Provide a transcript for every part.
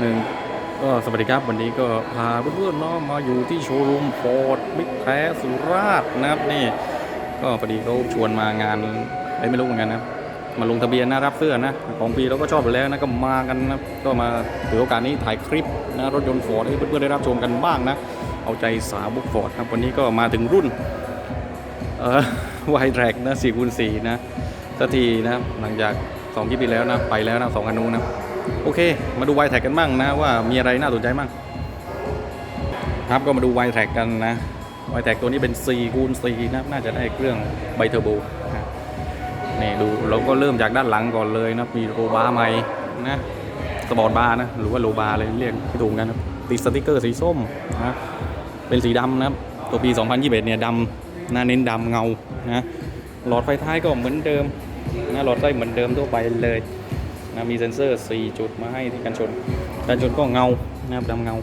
หนึ่งก็สวัสดีครับวันนี้ก็พาเพื่อนๆเนาะมาอยู่ที่โชว์รูมฟอร์ดบิ๊กแท้สุราษฎร์นะครับนี่ก็พอดีเขาชวนมางานไอ้ไม่รู้เหมือนกันนะมาลงทะเบียนนะรับเสื้อนะ ของปีเราก็ชอบอยู่แล้วนะก็มากันนะก็มาถือโอกาสนี้ถ่ายคลิปนะรถยนต์ฟอร์ดให้เพื่อนๆได้รับชมกันบ้างนะ เอาใจสาวบุกฟอร์ดครับวันนี้ก็มาถึงรุ่นเอ่อไวแทร็กนะ4คูณ4นะสักทีนะหลังจาก2คลิปที่แล้วนะไปแล้วนะสองคันนู้นนะ โอเค มาดูไวแท็กกันบ้างนะว่ามีอะไรน่าสนใจบ้างครับก็มาดูไวแท็กกันนะไวแท็กตัวนี้เป็น4คูณ4นะน่าจะได้เครื่องไบเทอร์โบนะนี่ดูเราก็เริ่มจากด้านหลังก่อนเลยนะมีโรบาร์ใหม่นะสปอร์ตบาร์นะหรือว่าโลบาร์เลยเรียกไม่ถูกกันนะติดสติกเกอร์สีส้มนะเป็นสีดำนะครับตัวปี 2021 เนี่ยดำหน้าเน้นดำเงานะหลอดไฟท้ายก็เหมือนเดิมนะหลอดไฟเหมือนเดิมทั่วไปเลย นะมีเซ็นเซอร์ 4 จุดมาให้ที่กันชน กันชนก็เงานะครับดำเงา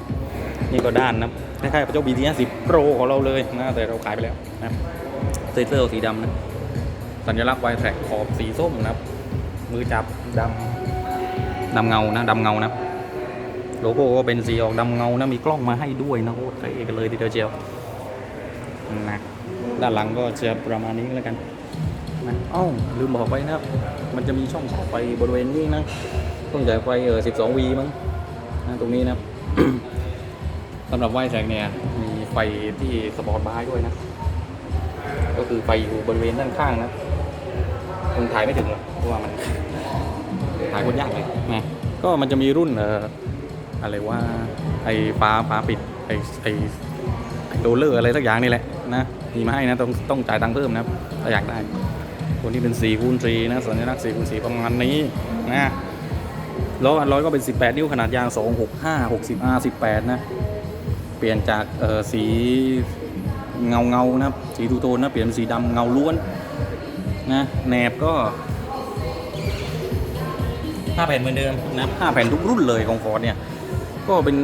นี่ก็ด้านนะคล้ายๆกับเจ้า BT 50 Pro ของเราเลยนะแต่เราขายไปแล้วนะเซ็นเซอร์สีดำนะสัญลักษณ์ไวแทร็กขอบสีส้มนะครับ มือจับดำดำเงานะดำเงานะโลโก้ก็เป็นสีออกดำเงานะมีกล้องมาให้ด้วยนะโคตรเท่กันเลยทีเดียวเจียวนะด้านหลังก็จะประมาณนี้แล้วกัน นะเอ้าลืมบอกไปนะครับ มันจะมีช่องต่อไฟบริเวณนี้นะต้องจ่ายไฟเออ12 V มั้งนะตรงนี้นะสำหรับไวแทกเนี่ยมีไฟที่สปอร์ตบาร์ด้วยนะ ก็คือไฟอยู่บริเวณด้านข้างนะคงถ่ายไม่ถึงหรอกเพราะว่ามันถ่ายคนยากเลยนะก็มันจะมีรุ่นเอ่ออะไรว่าไอ้ฟ้าฟ้าปิดไอ้ไอ้โรเลอร์อะไรสักอย่างนี่แหละนะมีมาให้นะต้องต้องจ่ายตังค์เพิ่มนะครับถ้าอยากได้ ตัวนี้เป็น4คูณ4นะสัญลักษณ์4คูณ4ประมาณนี้นะล้ออันร้อยก็เป็น 18 นิ้วขนาดยาง 265 60 R 18 นะ เปลี่ยนจากเอ่อสีเงาเงานะครับ สีทูโทนนะ เปลี่ยนเป็นสีดำเงาล้วนนะแหนบก็5แผ่นเหมือนเดิมนะ5แผ่นทุกรุ่นเลยของฟอร์ดเนี่ย ก็เป็น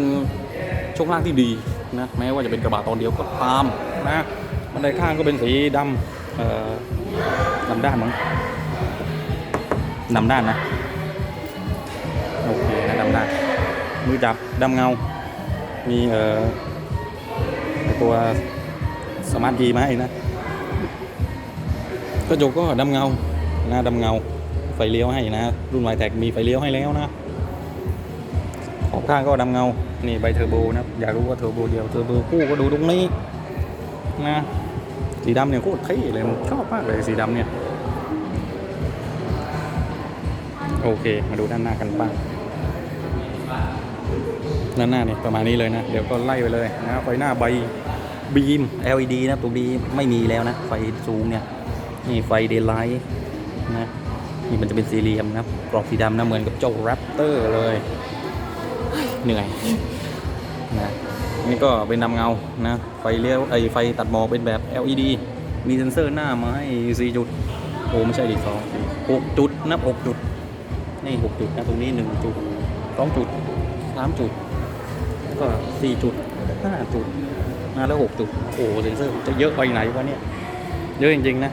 ช่วงล่างที่ดีนะ แม้ว่าจะเป็นกระบะตอนเดียวก็ตามนะ บันไดข้างก็เป็นสีดำเอ่อ นำด้านมั้งนำด้านนะ โอเคนะนำด้าน มือจับดำเงา มีเอ่อตัวสมาร์ทกีมาให้นะกระจกก็ดำเงาหน้าดำเงา ไฟเลี้ยวให้นะ รุ่นไวแท็กมีไฟเลี้ยวให้แล้วนะขอบข้างก็ดำเงา นี่ใบเทอร์โบนะ อยากรู้ว่าเทอร์โบเดียว เทอร์โบคู่ก็ดูตรงนี้นะ สีดำเนี่ยโคตรเท่เลยผมชอบมากเลยสีดำเนี่ย โอเค มาดูด้านหน้ากันบ้างด้านหน้าเนี่ยประมาณนี้เลยนะ เดี๋ยวก็ไล่ไปเลยนะไฟหน้าใบบีม LED นะตรงนี้ไม่มีแล้วนะ ไฟสูงเนี่ย นี่ไฟเดย์ไลท์นะนี่มันจะเป็นสี่เหลี่ยมนะกรอบสีดำนะเหมือนกับเจ้าแรปเตอร์เลย เหนื่อยนะ นี่ก็เป็นดำเงานะไฟเลี้ยวไอไฟตัดหมอกเป็นแบบ LED มีเซ็นเซอร์หน้ามาให้4จุดโอ้ไม่ใช่ดิสองหกจุดนับหกจุดนี่หกจุดนะตรงนี้หนึ่งจุดสองจุดสามจุดแล้วก็สี่จุดห้าจุดนะแล้วหกจุดโอ้เซ็นเซอร์จะเยอะไปไหนวะเนี่ยเยอะจริงๆนะ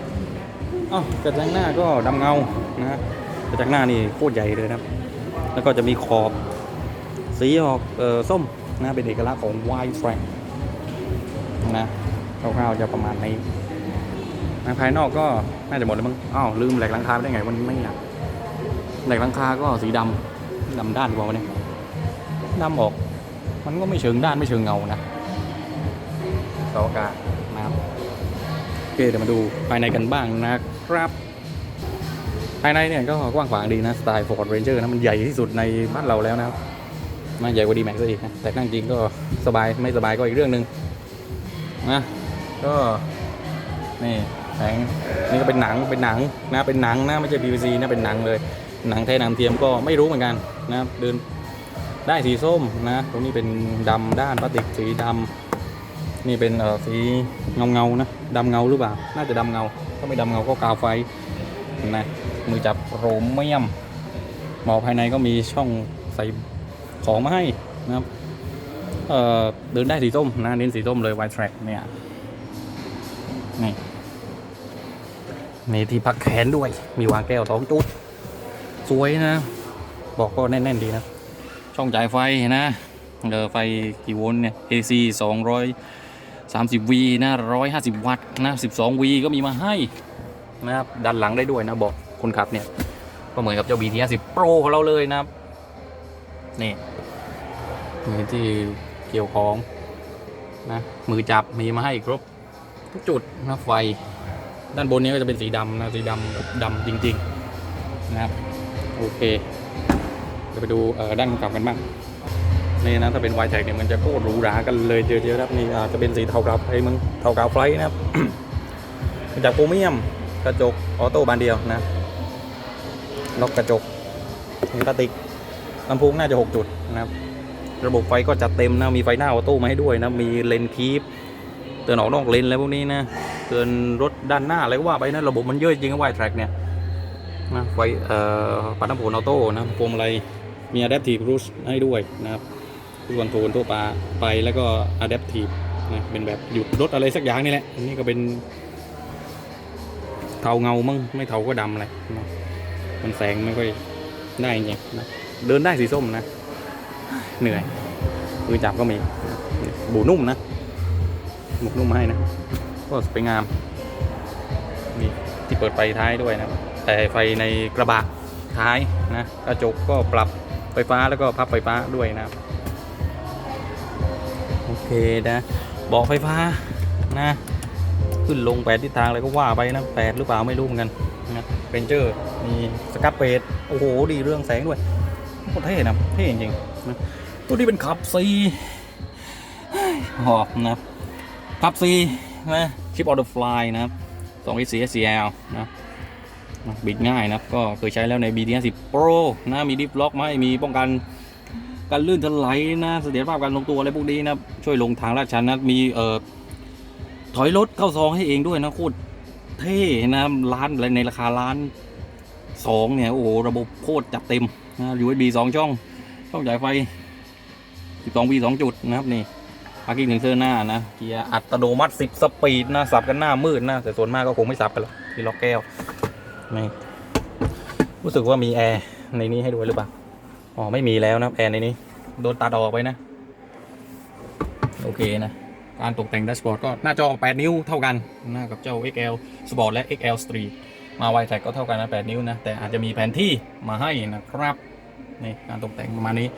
อ๋อกระจังหน้าก็ดำเงานะกระจังหน้านี่โคตรใหญ่เลยนะแล้วก็จะมีขอบ สีออกเออส้ม นะเป็นเอกลักษณ์ของ White Frank นะคร่าวๆจะประมาณนี้นะภายนอกก็น่าจะหมดแล้วมั้งอ้าวลืมแหลกลังคาไปได้ไงวันนี้ไม่อยากแหลกลังคาก็สีดำดำด้านกว่าวันนี้ดำออก มันก็ไม่เชิงด้านไม่เชิงเงานะสาอากาศนะครับโอเคเดี๋ยวมาดูภายในกันบ้างนะครับ ภายในเนี่ยก็กว้างขวางดีนะสไตล์ Ford Ranger นะมันใหญ่ที่สุดในบ้านเราแล้วนะครับ น่าใหญ่กว่าดีแม็กซ์อีกนะแต่นั่งจริงก็สบายไม่สบายก็อีกเรื่องหนึ่งนะก็นี่แผงนี่ก็เป็นหนังเป็นหนังนะเป็นหนังนะไม่ใช่ PVC นะเป็นหนังเลยหนังแท้หนังเทียมก็ไม่รู้เหมือนกันนะเดินได้สีส้มนะตรงนี้เป็นดำด้านพลาสติกสีดำนี่เป็นเออสีเงาเงานะดำเงาหรือเปล่าน่าจะดำเงาถ้าไม่ดำเงาก็กาวไฟนะมือจับโครเมียมหมอภายในก็มีช่องใส่ ของมาให้นะครับเอ่อเดินได้สีส้มนะเน้นสีส้มเลย White Track เนี่ยนี่มีที่พักแขนด้วย มีวางแก้วสองจุด สวยนะ บอกก็แน่น ๆ ดีนะ ช่องจ่ายไฟนะเออไฟกี่โวลต์เนี่ย AC 230 V นะ 150 วัตต์นะ 12 V ก็มีมาให้นะครับ ดันหลังได้ด้วยนะ บอกคนขับเนี่ย ก็เหมือนกับเจ้า BT 50 Pro ของเราเลยนะครับ นี่นี่ที่เกี่ยวของนะมือจับมีมาให้ครบทุกจุดนะไฟ ด้านบนนี้ก็จะเป็นสีดำนะสีดำดำจริง ๆ นะครับ โอเคเดี๋ยวไปดูด้านคนขับกันบ้างนี่นะถ้าเป็น y t แท็เนี่ยมันจะโคตรหรูหรากันเลยเดียวๆครับนี่อาจจะเป็นสีเทากราฟไอ้มึงเทากราฟไฟนะครับมาจากโพรเมียมกระจกออโต้บานเดียวนะล็อกกระจกมีพลาสติก ลำโพงน่าจะ 6 จุดนะครับ ระบบไฟก็จัดเต็มนะ มีไฟหน้าออโต้มาให้ด้วยนะ มีเลนคีปเตือนออกนอกเลนอะไรพวกนี้นะ เตือนรถด้านหน้าอะไรก็ว่าไปนะ ระบบมันเยอะจริงๆวายแทร็กเนี่ยนะไฟเอ่อปัดน้ำฝนออโต้นะพวงมาลัยมี adaptive cruise ให้ด้วยนะครับครูคอนโทรลทั่วไปไปแล้วก็ adaptive นะเป็นแบบหยุดรถอะไรสักอย่างนี่แหละอันนี้ก็เป็นเทาเงามั่งไม่เทาก็ดำอะไรนะมันแสงไม่ค่อยได้จริงนะ เดินได้สีส้มนะ เหนื่อยมือจับก็มีบูนุ่มนะหมวกนุ่มให้นะก็สวยงามมีที่เปิดไฟท้ายด้วยนะ แต่ไฟในกระบะท้ายนะกระจกก็ปรับไฟฟ้าแล้วก็พับไฟฟ้าด้วยนะโอเคนะบอกไฟฟ้านะขึ้นลงแปดทิศทางอะไรก็ว่าไปนะแปดหรือเปล่าไม่รู้เหมือนกันนะเรนเจอร์มีสกัดเปดโอ้โหดีเรื่องแสงด้วย โคตรเท่นะเท่จริงๆนะตัวนี้เป็นขับซีหอบนะคับขับซีนะชิปออเดอร์ฟลายนะครับสอง EC SCL นะนะบิดง่ายนะครับ ก็เคยใช้แล้วใน BT 50 Pro นะมีดิฟล็อกมาให้มีป้องกันการลื่นถลายนะเสถียรภาพการลงตัวอะไรพวกนี้นะช่วยลงทางลาดชันนะมีเอ่อถอยรถเข้าซองให้เองด้วยนะโคตรเท่นะร้านอะไรในราคาล้านสองเนี่ย โอ้โห ระบบโคตรจัดเต็ม USB สองช่อง ช่องจ่ายไฟ 12 V 2 จุดนะครับนี่พาร์กิ้งถึงเซอร์หน้านะ เกียร์อัตโนมัติ 10 สปีดนะ สับกันหน้ามืดนะ แต่ส่วนมากก็คงไม่สับกันหรอกที่ล็อกแก้วนี่รู้สึกว่ามีแอร์ในนี้ให้ด้วยหรือเปล่า อ๋อ ไม่มีแล้วนะแอร์ในนี้ โดนตัดออกไปนะ โอเคนะ การตกแต่งแดชบอร์ดก็หน้าจอ 8 นิ้วเท่ากันนะกับเจ้า XL Sport และ XL Street มา y t แท็ก็เท่ากันนะ8นิ้วนะ แต่อาจจะมีแผนที่มาให้นะครับนี่การตกแต่งประมาณนี้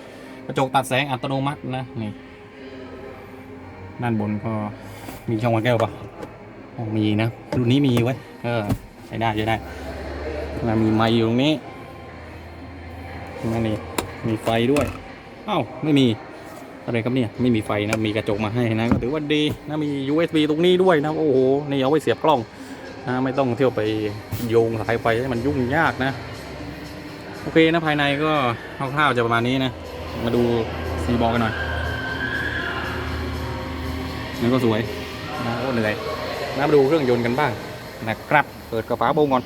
กระจกตัดแสงอัตโนมัตินะนี่ด้านบนก็มีช่องวางแก้วปะมีนะรุ่นนี้มีไว้เออใช้ได้ใช้ได้แล้วมีไมค์อยู่ตรงนี้นั่นนี่มีไฟด้วยอ้าวไม่มีอะไรครับเนี่ยไม่มีไฟนะมีกระจกมาให้นะก็ถือว่าดีนะมี USB ตรงนี้ด้วยนะโอ้โหนี่เอาไว้เสียบกล้อง นะไม่ต้องเที่ยวไปโยงสายไฟให้มันยุ่งยากนะ โอเคนะภายในก็คร่าวๆจะประมาณนี้นะ มาดูซีบอลกันหน่อยนี่ก็สวยนะโอ้เหนื่อยนะมาดูเครื่องยนต์กันบ้างนะครับ เปิดกระเป๋าโบงก่อน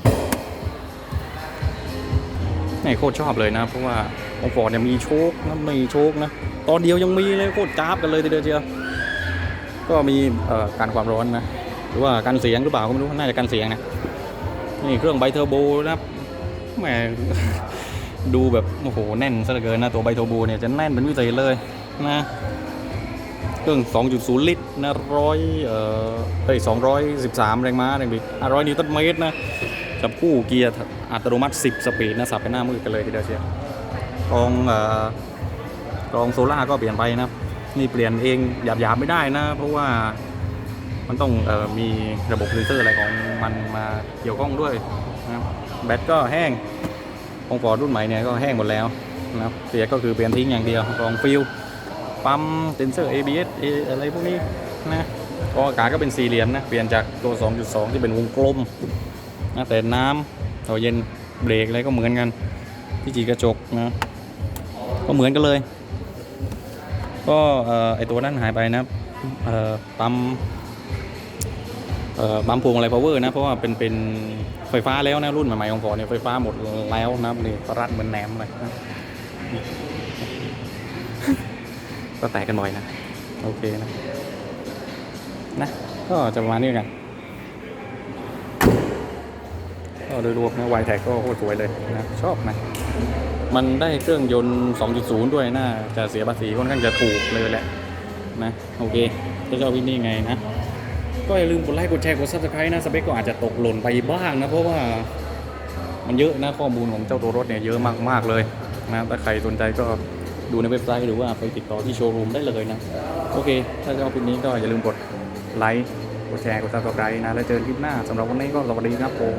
นี่โคตรชอบเลยนะ เพราะว่าของฟอร์ดเนี่ยมีโชคนะมีโชคนะ ตอนเดียวยังมีเลยโคตรจ้าบกันเลยทีเดียวเชียวก็มีการความร้อนนะ หรือว่าการเสียงหรือเปล่าก็ไม่รู้น่าจะการเสียงนะนี่เครื่องไบเทอร์โบนะครับแหมดูแบบโอ้โหแน่นซะเหลือเกินนะตัวไบเทอร์โบเนี่ยจะแน่นเป็นพิเศษเลยนะเครื่อง 2.0 ลิตรนะร้อยเอ่อเฮ้ย213 แรงม้าแรงบิด500นิวตันเมตรนะจับคู่เกียร์อัตโนมัติ 10 สปีดนะสับไปหน้ามืดกันเลยทีเดียวเชียวกองเอ่อกรองโซล่าก็เปลี่ยนไปนะนี่เปลี่ยนเองหยาบๆไม่ได้นะ เพราะว่า มันต้องออมีระบบเซนเซอร์อะไรของมันมาเกี่ยวข้องด้วยนะครับแบตก็แห้งของฟอร์ดรุ่นใหม่เนี่ยก็แห้งหมดแล้วนะครับเสียก็คือเปลี่ยนทิ้งอย่างเดียวรองฟิลปั๊มเซนเซอร์ ABS อะไรพวกนี้นะกรอากาศก็เป็นสี่เหลี่ยมนะเปลี่ยนจากตัว 2.2 ที่เป็นวงกลมนะแต่น้ำตัวเย็นเบรกอะไรก็เหมือนกันที่จีกระจกนะก็เหมือนกันเลย ก็ไอตัวนั้นหายไปนะครั บัมพวงอะไร power นะ เพราะว่าเป็นเป็นไฟฟ้าแล้วนะ รุ่นใหม่ๆของฟอร์เนี่ยไฟฟ้าหมดแล้วนะนี่รัดเหมือนแหนมเลยนะก็แตกกันบ่อยนะ โอเคนะ นะ ก็จะประมาณนี้กันก็โดยรวมนะวายแท็กก็โคตรสวยเลยนะ ชอบนะ มันได้เครื่องยนต์ 2.0 ด้วยน่าจะเสียภาษีค่อนข้างจะถูกเลยแหละ นะ โอเค ถ้าชอบพี่นี่ไงนะ ก็อย่าลืมกดไลค์กดแชร์กด subscribe นะสเปคก็อาจจะตกหล่นไปบ้างนะเพราะว่ามันเยอะนะข้อมูลของเจ้าตัวรถเนี่ยเยอะมากๆเลยนะถ้าใครสนใจก็ดูในเว็บไซต์หรือว่าไปติดต่อที่โชว์รูมได้เลยนะ โอเค ถ้าชอบคลิปนี้ก็อย่าลืมกดไลค์กดแชร์กด subscribe นะ แล้วเจอกันคลิปหน้าสำหรับวันนี้ก็สวัสดีครับผม